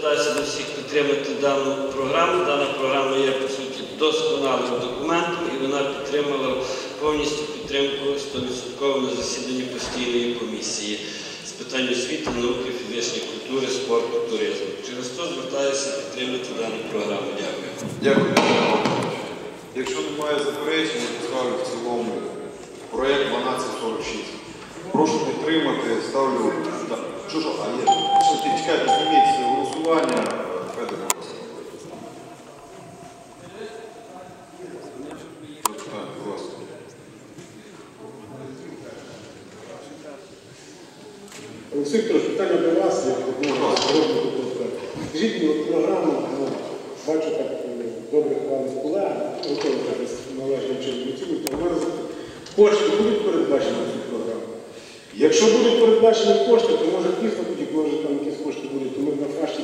звертаюся до всіх підтримати дану програму. Дана програма є по суті досконалим документом і вона підтримала повністю підтримку 100% на засіданні постійної комісії з питань освіти, науки, фізичної культури, спорту, туризму. Через то звертаюся підтримати дану програму. Дякую. Дякую. Якщо немає заперечень, я поставлю в цілому проєкт 1246. Прошу підтримати, ставлю. Що, що, а є? Голосування. Олексій Петрович, питання до вас, як одного з народних депутатів. Скажіть от програма, ну, бачу так е, добре хвалить колега, готові зараз належним чином мене Кошти будуть передбачені на цю програму? Якщо будуть передбачені кошти, то може дійсно тоді, може там якісь кошти будуть, то ми на фашті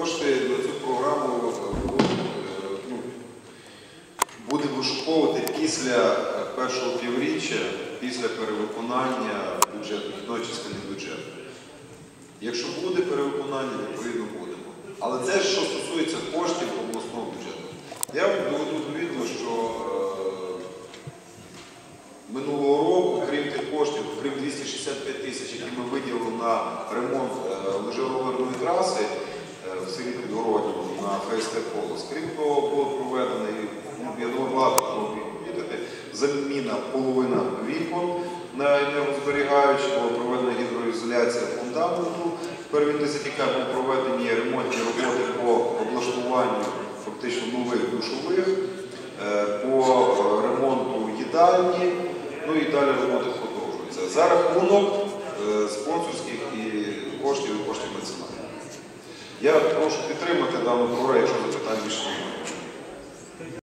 кошти на цю програму е, е, ну, будемо вишуковувати після е, першого півріччя, після перевиконання бюджету, хідної частини бюджету. Якщо буде перевиконання, відповідно будемо. Але це що стосується коштів обласного бюджету. Я доведу до відома, що минулого року, крім тих коштів, крім 265 тисяч, які ми виділили на ремонт лижеролерної траси в Підгородньому на ФСТ Колос, крім того, було проведено, ну, я думаю, багато помітити, заміна половина вікон на енергозберігаючі, була проведена гідроізоляція фундаменту. Тепер він десятика був проведені ремонтні роботи по облаштуванню фактично нових душових, е, по ремонту їдальні, ну і далі роботи продовжуються. За рахунок Я прошу підтримати дану програму, якщо запитань.